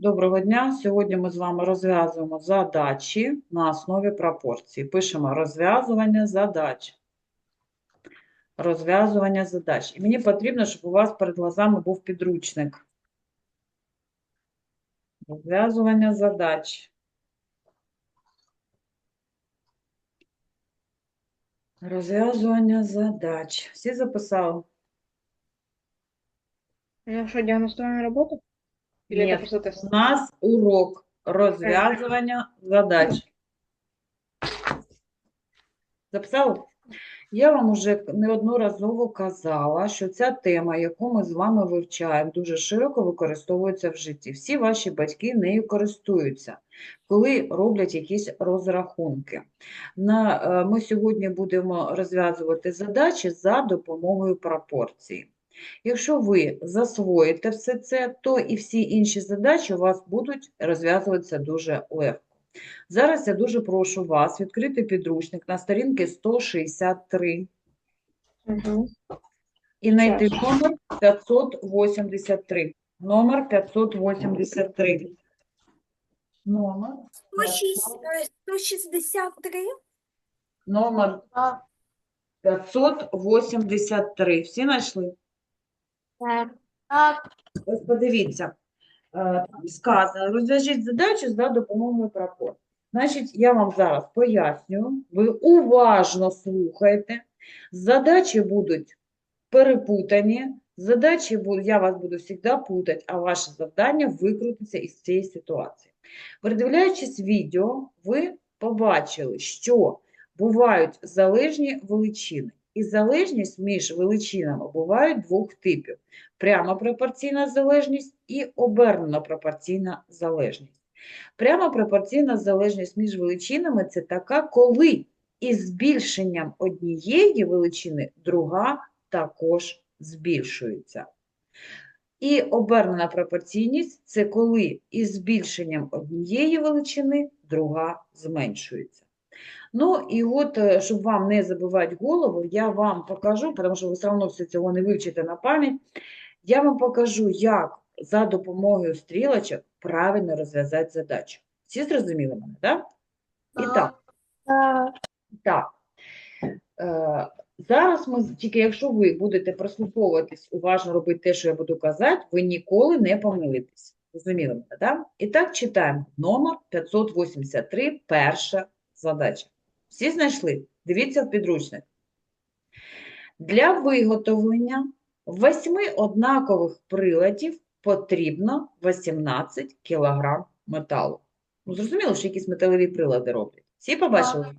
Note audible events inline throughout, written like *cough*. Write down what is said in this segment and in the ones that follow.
Доброго дня. Сьогодні ми з вами розв'язуємо задачі на основі пропорцій. Пишемо розв'язування задач. Розв'язування задач. І мені потрібно, щоб у вас перед глазами був підручник. Розв'язування задач. Розв'язування задач. Всі записали? Я что, диагностирую работу? Или Нет. это просто тест? У нас урок розв'язування задач. Записали? Я вам уже неодноразово казала, що ця тема, яку ми з вами вивчаємо, дуже широко використовується в житті. Всі ваші батьки нею користуються, коли роблять якісь розрахунки. На, е, ми сьогодні будемо розв'язувати задачі за допомогою пропорцій. Якщо ви засвоїте все це, то і всі інші задачі у вас будуть розв'язуватися дуже легко. Зараз я дуже прошу вас відкрити підручник на сторінці 163 Угу. і знайти номер 583. Номер 583. Номер, 163. номер 583. Всі знайшли? Так. Так. Ось подивіться, е, там сказано, розв'яжіть задачу за допомогою пропорцій. Значить, я вам зараз пояснюю, ви уважно слухаєте, задачі будуть перепутані, задачі будуть, я вас буду завжди путати, а ваше завдання викрутитися із цієї ситуації. Передивляючись відео, ви побачили, що бувають залежні величини. І залежність між величинами бувають двох типів прямо пропорційна залежність і обернена пропорційна залежність. Прямо пропорційна залежність між величинами це така, коли із збільшенням однієї величини друга також збільшується. І обернена пропорційність це коли із збільшенням однієї величини друга зменшується. Ну і от, е, щоб вам не забивати голову, я вам покажу, тому що ви все одно все цього не вивчите на пам'ять, я вам покажу, як за допомогою стрілочок правильно розв'язати задачу. Всі зрозуміли мене, так? І так, Так. так. Е, зараз ми, тільки якщо ви будете прослуховуватись, уважно робити те, що я буду казати, ви ніколи не помилитесь. Зрозуміли мене, так? І так читаємо номер 583, перша задача. Всі знайшли? Дивіться в підручник. Для виготовлення восьми однакових приладів потрібно 18 кг металу. Ну, зрозуміло, що якісь металеві прилади роблять. Всі побачили?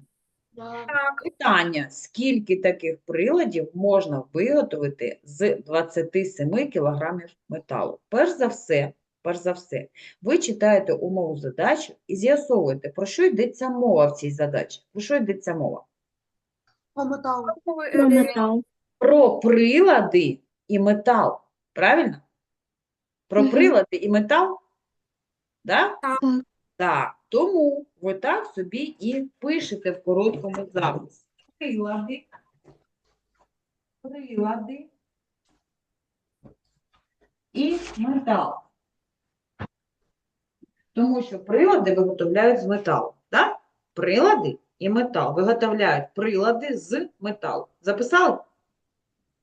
Так. Питання, скільки таких приладів можна виготовити з 27 кг металу? Перш за все, перш за все, ви читаєте умову задачі і з'ясовуєте, про що йдеться мова в цій задачі. Про що йдеться мова? По металу. металл. Про прилади і метал. Правильно? Про Мгм. прилади і метал? Да? Так. Так. Тому ви так собі і пишете в короткому записі. Прилади. Прилади. І метал. Тому що прилади виготовляють з металу. Так? Прилади і метал. Виготовляють прилади з металу. Записали?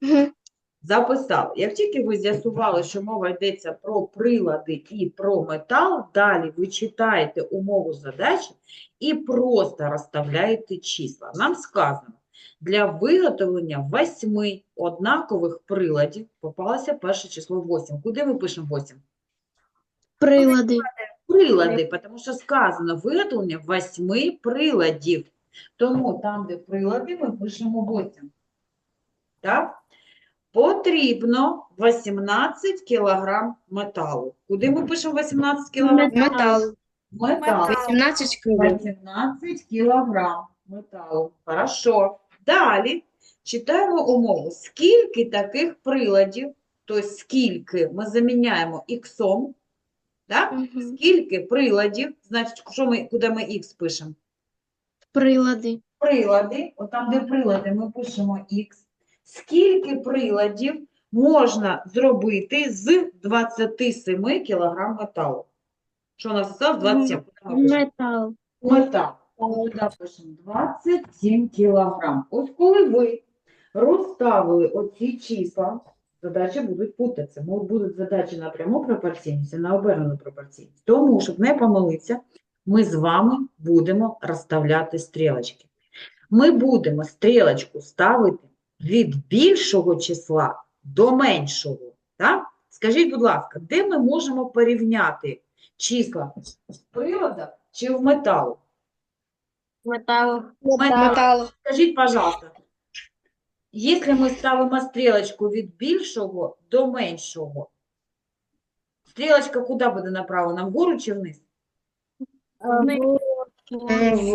Мгм. Записали. Як тільки ви з'ясували, що мова йдеться про прилади і про метал, далі ви читаєте умову задачі і просто розставляєте числа. Нам сказано, для виготовлення восьми однакових приладів попалося перше число 8. Куди ми пишемо 8? Прилади. Прилади, тому що сказано виготовлення восьми приладів. Тому там, де прилади, ми пишемо 8. Так? Потрібно 18 кг металу. Куди ми пишемо 18 кг? Металл. Метал. 18 кг. 18 кг металу. Хорошо. Далі читаємо умову. Скільки таких приладів, тобто скільки ми заміняємо іксом, так? Мгм. Скільки приладів, значить, що ми, куди ми х пишемо? Прилади. Прилади, отам, де прилади, ми пишемо х. Скільки приладів можна зробити з 27 кг металу? Що у нас осталось? 27. Куди? Метал. Метал. Сюди пишемо 27 кілограм. Ось коли ви розставили оці числа, задачі будуть путатися. Будуть задачі на пряму пропорційність і на обернену пропорційність. Тому, щоб не помилитися, ми з вами будемо розставляти стрілочки. Ми будемо стрілочку ставити від більшого числа до меншого. Так? Скажіть, будь ласка, де ми можемо порівняти числа в приладах чи в металу? Метал. Метал. Скажіть, пожалуйста, якщо ми ставимо стрілочку від більшого до меншого, стрілочка куди буде направлена? Вгору чи вниз?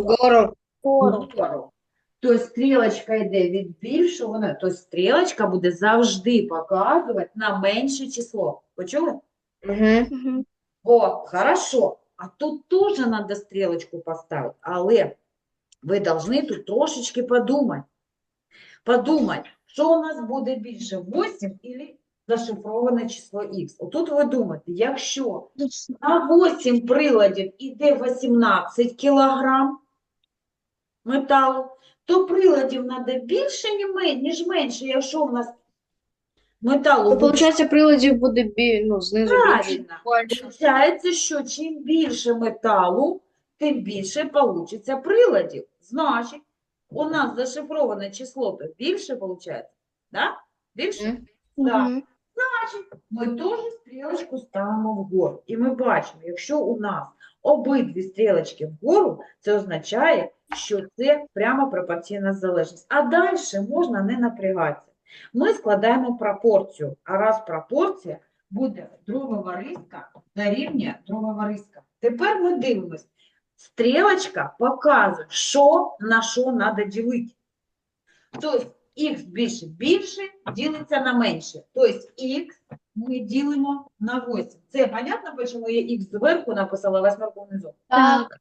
Вгору. Вгору. Тобто стрілочка йде від більшого, на- тобто стрілочка буде завжди показувати на менше число. Почули? Мгм. О, хорошо. А тут теж треба стрілочку поставити, але ви повинні тут трошечки подумати. Подумати, що у нас буде більше, 8 або зашифроване число х. Отут ви думаєте, якщо на 8 приладів іде 18 кілограм металу, то приладів треба більше, ніж менше, якщо у нас металу То, получается, приладів буде бі... ну, знизу більше. правильно. Виходить, що чим більше металу, тим більше получиться приладів. Значить, у нас зашифроване число то більше виходить. Да? Більше? Мгм. Да. Мгм. Ми теж стрілочку ставимо вгору. І ми бачимо, якщо у нас обидві стрілочки вгору, це означає, що це прямо пропорційна залежність. А далі можна не напрягатися. Ми складаємо пропорцію, а раз пропорція буде дробова риска дорівнює дробова риска. Тепер ми дивимось. Стрілочка показує, що на що треба ділити. Тобто х більше більше ділиться на менше. Тобто х ми ділимо на 8. Це понятно, чому я х зверху написала, восьмерку внизу? Так.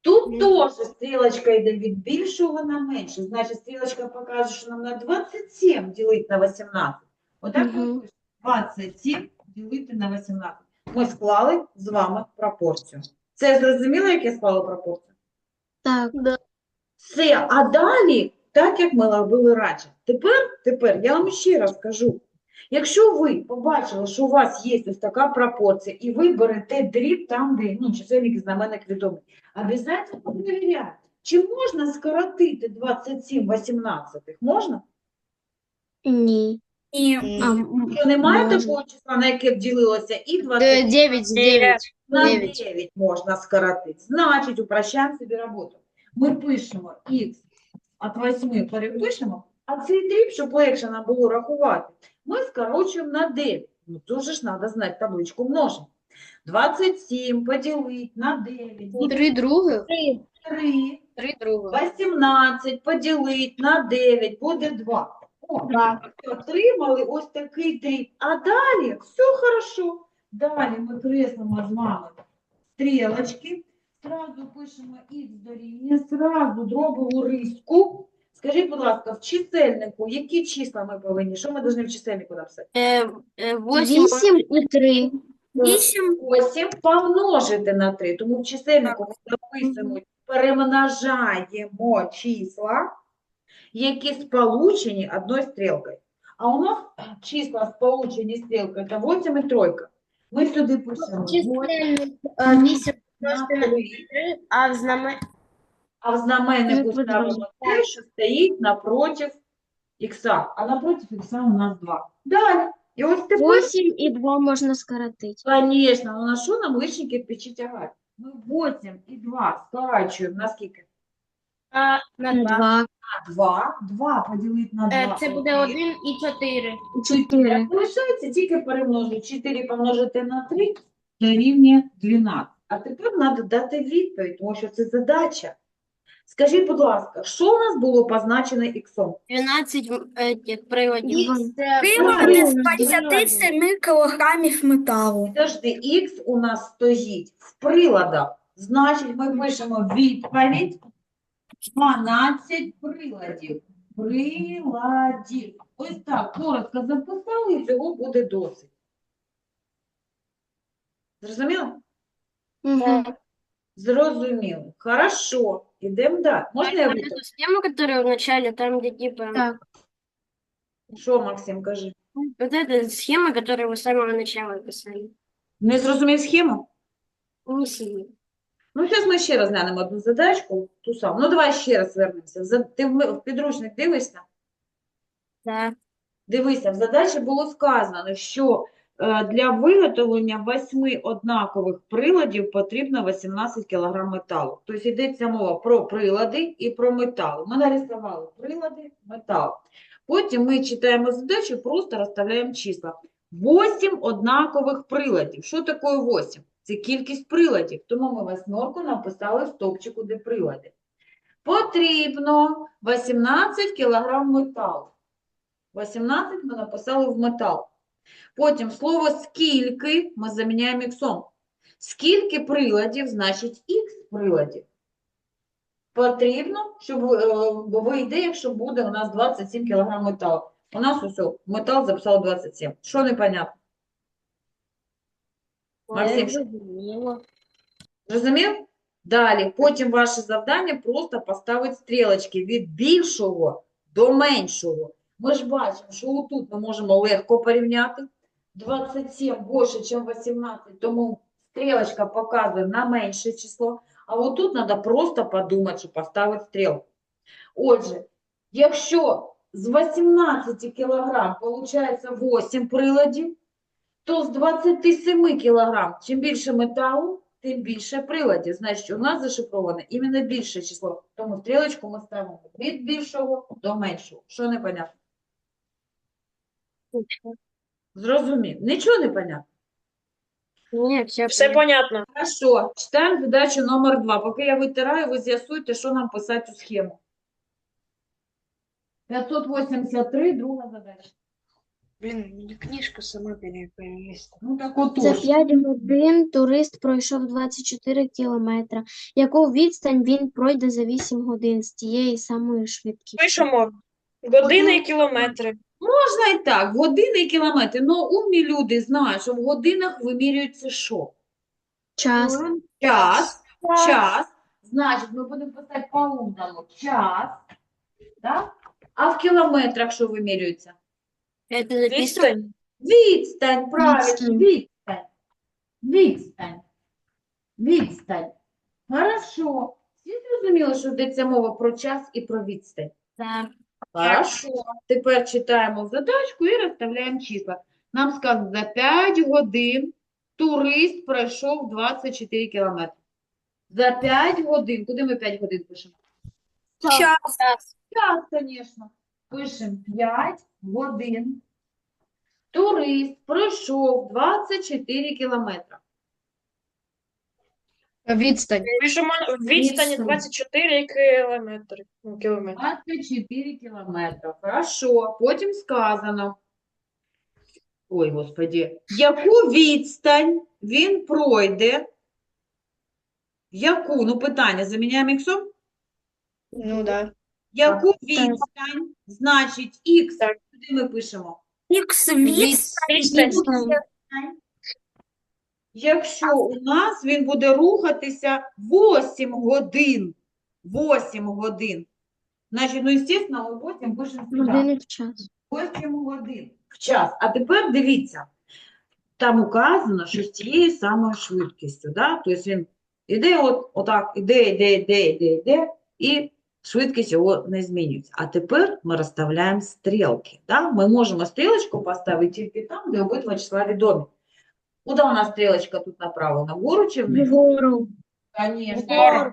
Тут теж стрілочка йде від більшого на менше. Значить, стрілочка покаже, що нам на 27 ділити на 18. Отак Мгм. пишемо. 27 ділити на 18. Ми склали з вами пропорцію. Це зрозуміло, як я склала пропорцію? Так. Все, а далі, так як ми робили раніше. Тепер, тепер я вам ще раз кажу. Якщо ви побачили, що у вас є ось така пропорція, і ви берете дріб там, де ну, чисельник знаменник відомий, обов'язково перевіряйте, чи можна скоротити 27 18? Можна? Ні. Ні. А, немає такого числа, на яке б ділилося і 27 9, 9. на дев'ять. 9 можна скоротити. Значить, упрощаємо собі роботу. Ми пишемо х від 8 перепишемо, а цей дріб, щоб легше нам було рахувати, ми скорочуємо на 9. Ну, дуже ж треба знати табличку множення. 27 поділити на 9 буде Три других? 3. Три других. 18 поділити на 9 буде 2. Отримали ось такий дріб. А далі все хорошо. Далі ми креслимо з вами стрілочки. Зразу пишемо х дорівнює, зразу дробову риску. Скажіть, будь ласка, в чисельнику які числа ми повинні? Що ми повинні в чисельнику написати? Восемь. 8 і 3. Вісім. 8 помножити на 3. Тому в чисельнику ми записуємо, перемножаємо числа, які сполучені одною стрілкою. А у нас числа сполучені стрілкою це 8 і тройка. Ми сюди пишемо 8 Вісім 3. а в знамен... А в знаменнику ставимо те, що стоїть напротив ікса. А напротив ікса у нас 2. Далі. І ось тепер 8 і 2 можна скоротити. Конечно, ну на що нам лишні кирпичі тягати? Ми 8 і 2 скорачуємо на скільки? На На два. 2, На 2. 2 поділити на 2. Е, Це буде один і чотири. 4. Залишається тільки перемножити. 4 помножити на 3 дорівнює 12. А тепер треба дати відповідь, тому що це задача. Скажіть, будь ласка, що у нас було позначено іксом? 12 этих приладів. Прилади з 57 кілограмів металу. Завжди х у нас стоїть в приладах. Значить, ми пишемо відповідь 12 приладів. Приладів. Ось так, коротко записали, і цього буде досить. Зрозуміло? Угу. Зрозуміло. Хорошо. Ідемо далі. Можна я Вот буду? эту схему, которая в начале, там, где типа... Так. Що, Максим, кажи? Вот эта схема, которую вы с самого начала писали. Не зрозумів схему? Не сильно. Ну, зараз ми ще раз глянемо одну задачку, ту саму. Ну, давай ще раз вернемося. За- Ти в підручник дивишся? Да. Дивися, в задачі було сказано, що е, для виготовлення восьми однакових приладів потрібно 18 кг металу. Тобто йдеться мова про прилади і про метал. Ми нарисували прилади, метал. Потім ми читаємо задачу, просто розставляємо числа. 8 однакових приладів. Що таке 8? Це кількість приладів. Тому ми восьмерку написали в стовпчику, де прилади. Потрібно 18 кг металу. 18 ми написали в метал. Потім слово скільки ми заміняємо іксом. Скільки приладів, значить х приладів. Потрібно, щоб е, бо вийде, якщо буде у нас 27 кг металу. У нас усе, метал записало 27. Що непонятно? Максим? Зрозуміло. Зрозумів? Далі, потім ваше завдання просто поставити стрілочки від більшого до меншого. Ми ж бачимо, що отут ми можемо легко порівняти. 27 більше, ніж 18, тому стрілочка показує на менше число. А отут треба просто подумати, що поставити стрілку. Отже, якщо з 18 кг виходить 8 приладів, то з 27 кг, чим більше металу, тим більше приладів. Значить, у нас зашифроване іменно більше число. Тому стрілочку ми ставимо від більшого до меншого. Що непонятно? Зрозумів. Нічого не понятно. Ні, все, Все понятно. понятно. Хорошо. Читаємо задачу номер 2. Поки я витираю, ви з'ясуйте, що нам писати у схему. 583, друга задача. Блін, книжка сама переїсть. Ну так За отож. 5 годин турист пройшов 24 кілометри. Яку відстань він пройде за 8 годин з тієї самої швидкістю? Пишемо години і кілометри. Можна і так, години і кілометри. Ну, умні люди знають, що в годинах вимірюється що? Час. Час, час. Значить, ми будемо писати по-умному. Час. Так? А в кілометрах що вимірюється? Это? Відстань. Відстань, правильно, Відстань. відстань. Відстань. Відстань. Хорошо. Всі зрозуміли, що йдеться мова про час і про відстань? Да. Хорошо. Тепер читаємо задачку і розставляємо числа. Нам сказано, за 5 годин турист пройшов 24 кілометри. За 5 годин. Куди ми 5 годин пишемо? Час. Час, звісно. Пишемо 5 годин. Турист пройшов 24 кілометри. Відстань. Пишемо відстань Відстань. 24 кілометри. Ну, кілометри. 24 кілометри. Хорошо. Потім сказано. Ой, господі. Яку відстань він пройде? Яку? Ну, питання. Заміняємо іксом? Ну, да. Яку відстань? Значить, х. Куди ми пишемо? Х Відстань. Якщо у нас він буде рухатися 8 годин. 8 годин. Значить, ну, звісно, ми потім пишемо сюди. В час. 8 годин в час. А тепер дивіться, там указано, що з тією самою швидкістю, да? Тобто він іде от, отак, іде, іде, іде, іде, іде, і швидкість його не змінюється. А тепер ми розставляємо стрілки. Да? Ми можемо стрілочку поставити тільки там, де обидва числа відомі. Куди у нас стрілочка тут направлена? Вгору чи вниз? Вгору. Конечно.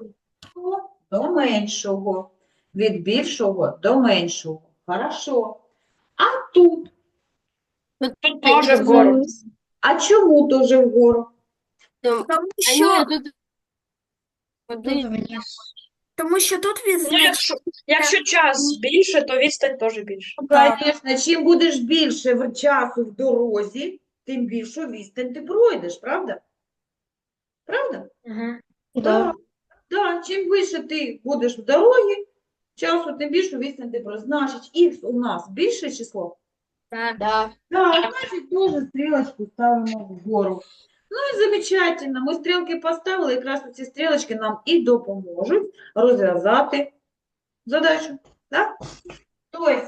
До меншого. Від більшого до меншого. Хорошо. А тут? Тут теж вгору. А чому теж вгору? Тому що- тут. Тому що тут Ну, якщо, якщо час більше, то відстань теж більше. Звісно, чим будеш більше в часу в дорозі, тим більшу відстань ти пройдеш, правда? Правда? Угу. Да. Да, чим вище ти будеш в дорогі, часу, тим більшу відстань ти пройдеш. Значить, х у нас більше число? Да. Да. Так, значить, теж стрілочку ставимо вгору. Ну і замечательно. Ми стрілки поставили, якраз ці стрілочки нам і допоможуть розв'язати задачу. Так? Тобто,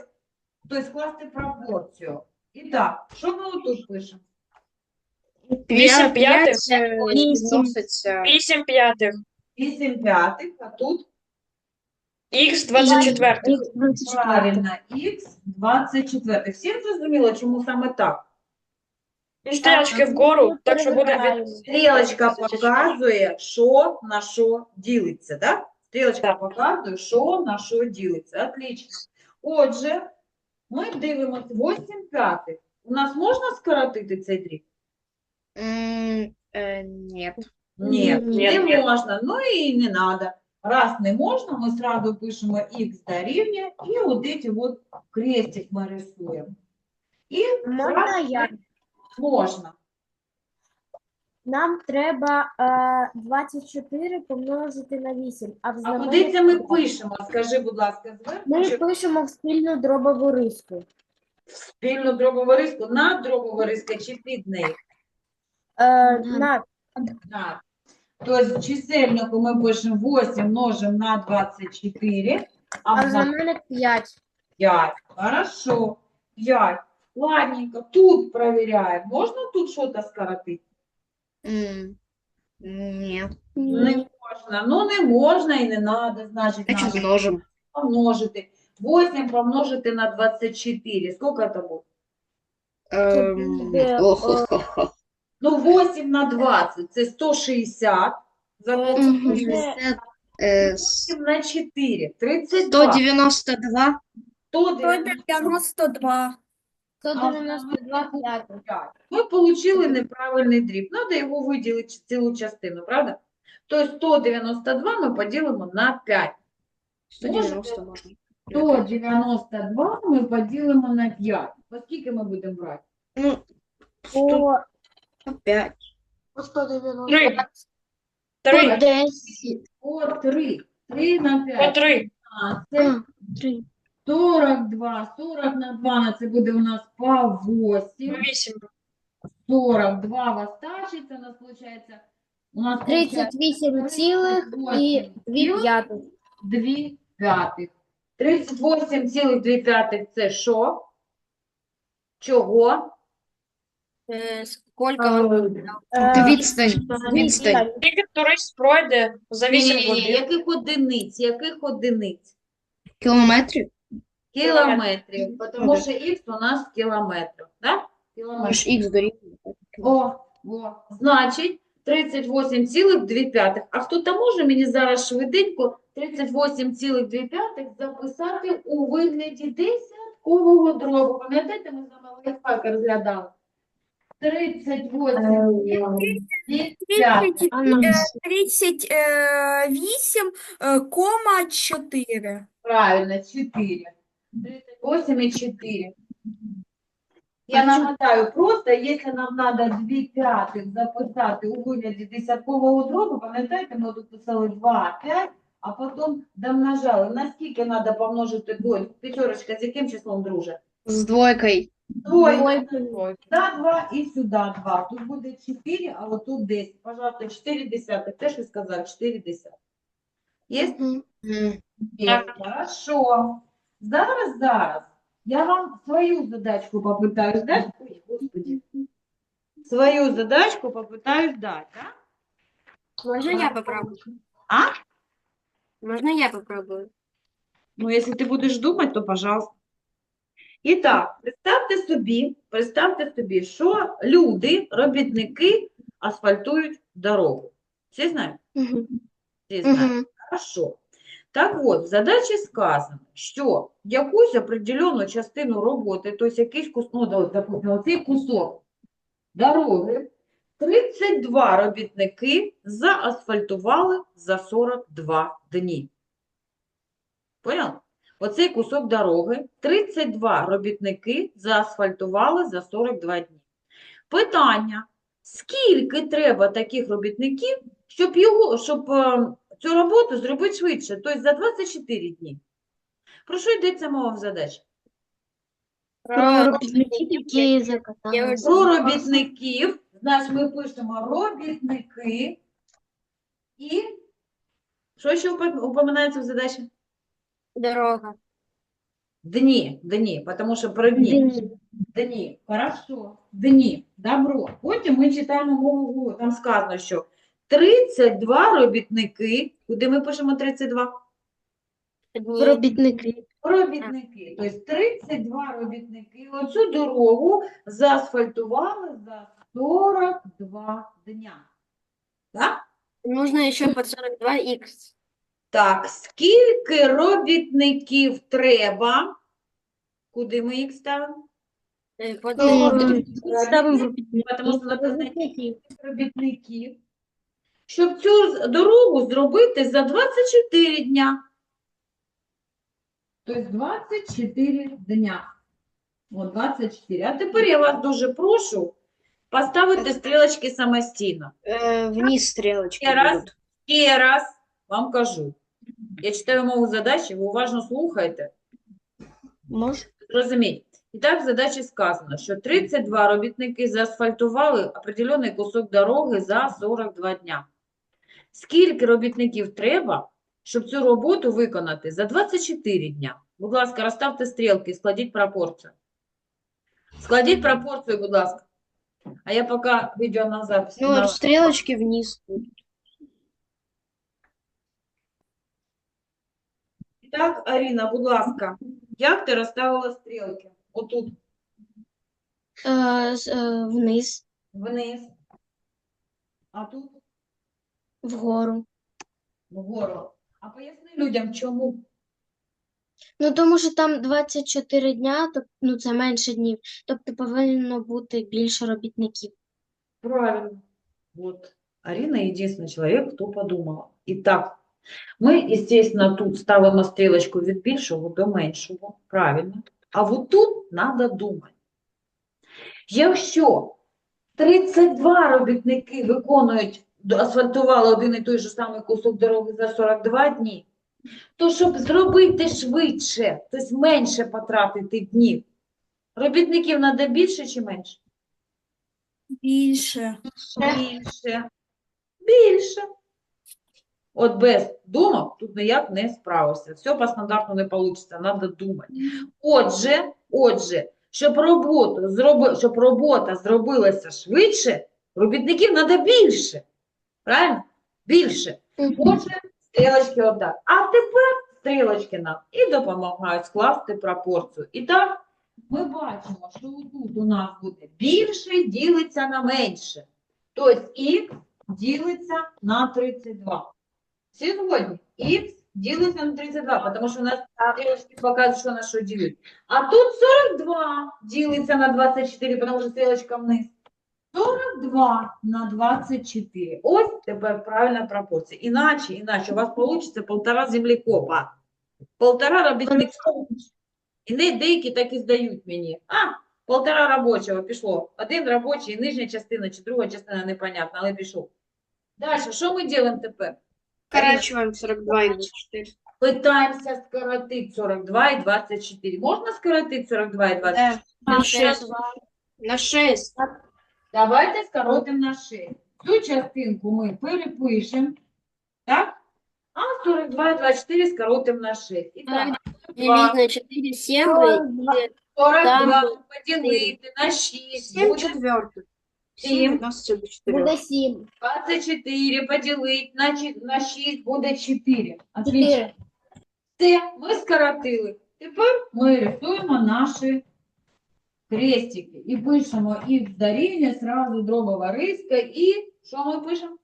тобто скласти пропорцію. І так, що ми отут пишемо? 8 п'ятих. Відноситься 8 п'ятих. 8 п'ятих, а тут Х 24. Х 24. правильно, х 24. Всім зрозуміло, чому саме так? Стрілочки вгору, так що буде від... Стрілочка показує, що на що ділиться, да? Стрілочка показує, що на що ділиться. Отлично. Отже, ми дивимося 8 п'ятих. У нас можна скоротити цей дріб? М, е, Ні. Ні, Ні. не Ні. можна. Ну і не треба. Раз не можна, ми сразу пишемо х дорівнює, і от эти вот крестик ми рисуємо. І Можна я? Можна. Нам треба е, 24 помножити на 8, а в А знаменнику куди це ми пишемо? Скажи, будь ласка, зверху Ми чи пишемо в спільну дробову риску. спільну дробову риску, над дробову риску чи під нею? Е, Мгм. на, Так. Тобто в чисельнику ми пишемо 8 множимо на 24, а а в в знаменник 5. 5. Хорошо. 5. Ладненько. Тут проверяем. Можно тут что-то скоротить? М, Ні. Не можна. Ну, не можна і не надо, значить, Значить, надо змножимо. помножити. 8 помножити на 24. Сколько это будет? Буде, охо-хо-хо. Ну, 8 на 20 – це 160. Запомнили? Мгм. 60, е, 8 на 4 – 32. 192. 192. 192 п'ятих. Ми отримали неправильний дріб. Треба його виділити в цілу частину, правда? Тобто 192 ми поділимо на 5. 190 можна. 192 ми поділимо на 5. По скільки ми будемо брати? Ну, По 105. по 190. 3. 3. 10. По 3. 3 на По 5. 3. А, це 3. 42. 40 на 2, це буде у нас по 8. 8. 42 в остачиться, у нас виходить, у нас виходить 38 цілих і 2 п'ятих. 2 п'ятих. 38,2 це що? Чого? Э, Сколько он Е, Відстань. Відстань. Скільки турист пройде за 8 Ні, годин? яких одиниць? Яких одиниць? Кілометрів. Кілометрів. Тому що х у нас в кілометрах. Да? Кілометр. Х дорівнює. О, о. Значить, 38,2. А хто-то може мені зараз швиденько 38,2 записати у вигляді десяткового дробу. Пам'ятаєте, ми з вами лайфхак розглядали? 38,2. А 38, кома 4. Правильно, 4. 38 и 4. Я нагадаю, просто якщо нам треба 2 п'ятих записати у вигляді десяткового дробу, пам'ятаєте, ми тут писали 2, 5, а потім домножали. Наскільки треба помножити двойку? П'ятерочка з яким числом друже? З двойкою. Двойка. Сюди 2 і сюди 2. Тут буде 4, а от тут 10. Пожалуйста, 4 десятих. Те, що сказав, 4 десятих. Є, Хорошо. Зараз, зараз. Я вам свою задачку попытаюсь дать. Ой, господи. Свою задачку попытаюсь дать, да? Можно я попробую? А? Можно я попробую? Ну, если ты будешь думать, то пожалуйста. І так, представте собі, представте собі, що люди, робітники асфальтують дорогу. Всі знають? Мгм. Всі знають. Мгм. Хорошо. Так от, в задачі сказано, що якусь определену частину роботи, тобто якийсь кус, ну, оцей кусок дороги, 32 робітники заасфальтували за 42 дні. Поняли? Оцей кусок дороги 32 робітники заасфальтували за 42 дні. Питання, скільки треба таких робітників, щоб, його, щоб е, цю роботу зробити швидше, тобто за 24 дні. Про що йдеться мова в задачі? Про робітників. Про робітників, Значить, ми пишемо робітники і що ще упоминається в задачі? Дорога. Дні, дні, тому що про дні. Дні, хорошо, дні, добро. Потім ми читаємо мову там сказано, що 32 робітники, куди ми пишемо 32? Дней. Робітники. Робітники, тобто 32 робітники оцю дорогу заасфальтували за 42 дня. Так? Нужно еще под 42х. Так, скільки робітників треба? Куди ми їх ставимо? Под Ну, Робітників. Тому що написано робітників, щоб цю дорогу зробити за 24 дня. Тобто 24 дня. О, 24. А тепер я вас дуже прошу поставити стрілочки самостійно. Э, вниз стрелочки Ще раз, будут. ще раз вам кажу. Я читаю мову задачі, ви уважно слухайте. Можешь? Розуміть. І так в задачі сказано, що 32 робітники заасфальтували определений кусок дороги за 42 дня. Скільки робітників треба, щоб цю роботу виконати за 24 дня? Будь ласка, розставте стрілки, складіть пропорцію. Складіть пропорцію, будь ласка. А я поки відео на запис. Ну, на- вот стрелочки вниз. Так, Аріна, будь ласка, як ти розставила стрілки? Отут, Е, е, вниз, вниз. А тут вгору. вгору. А поясни людям, чому? Ну, тому що там 24 дня, тоб- ну це менше днів, тобто повинно бути більше робітників. Правильно. Вот. Арина единственный человек, кто подумала. Итак, мы, естественно, тут ставимо стрілочку від більшого до меншого. Правильно. А вот тут надо думати. Якщо 32 робітники виконують, асфальтували один і той же самий кусок дороги за 42 дні, то щоб зробити швидше, тобто менше потратити днів, робітників треба більше чи менше? Більше. Більше. Більше. От без думок тут ніяк не справишся. Все по стандарту не вийде, треба думати. Отже, отже, щоб роботу зроби, щоб робота зробилася швидше, робітників треба більше. Правильно? Більше. Отже, стрілочки отак. А тепер стрілочки нам і допомагають скласти пропорцію. І так, ми бачимо, що тут у нас буде більше ділиться на менше. Тобто х ділиться на 32. Всі згодні? Х ділиться на 32, тому що у нас стрілочки показують, що на що ділить. А тут 42 ділиться на 24, тому що стрілочка вниз. 42 на 24. Ось тепер правильна пропорція. Іначе, іначе у вас вийде полтора землекопа. Полтора робітника. І не деякі так і здають мені. А, полтора робочого пішло. Один робочий, нижня частина чи друга частина непонятна, але пішов. Далі, що ми робимо тепер? Скорачиваем 42 и 24. Питаємося скоротити 42 і 24. Можна скоротити 42 і 24? Да. На 6. На 6. Давайте скоротимо на 6. Цю частинку ми перепишемо, так? А 42 і 24 скоротимо на 6. І так, Делить на 4, 7 и 42 Там поділити на 6 7 буде четвертых. Семь. 7 относится до 4. Буде 7. 24 поділити на, чи- на 6 буде 4. Отлично. 4. Все, ми скоротили. Тепер ми рисуємо наші хрестики і пишемо х дорівнює, зразу дробова риска і що ми пишемо?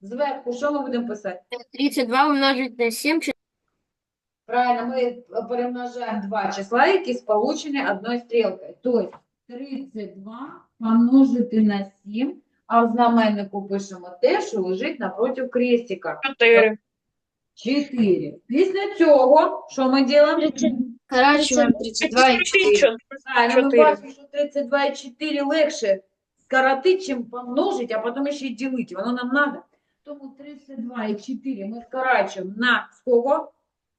Зверху, що ми будемо писати? 32 умножить на 7, Правильно, ми перемножаємо два числа, які сполучені одною стрілкою. Тобто 32 помножити на 7, а в знаменнику пишемо те, що лежить напроти крестика. 4. 4. Після цього, що ми робимо? Скорачиваем 32 и 4. Правильно, ми Чотири. бачимо, що 32 і 4 легше скоротити, чим помножити, а потім ще й ділити. Воно нам треба. Тому 32 і 4 ми скорачуємо на скільки?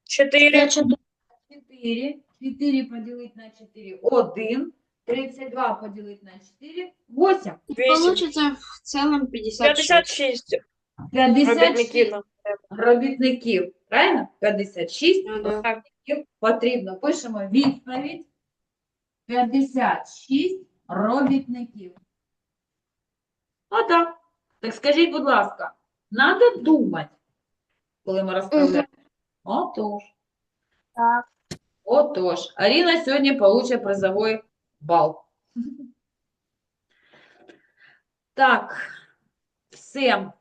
4. 4. 4 поділити на 4 – 1. 32 поділити на 4. 8. 8. Получится в целом 56. 56 56 робітників. нам. робітників. Правильно? 56 Ну, да. робітників Потрібно. Пишемо відповідь. 56 робітників. Отак. Так скажіть, будь ласка, треба думати, коли ми розправляємо. Отож. Так. Отож. Аріна сьогодні получить призовий бал. *laughs* Так, все.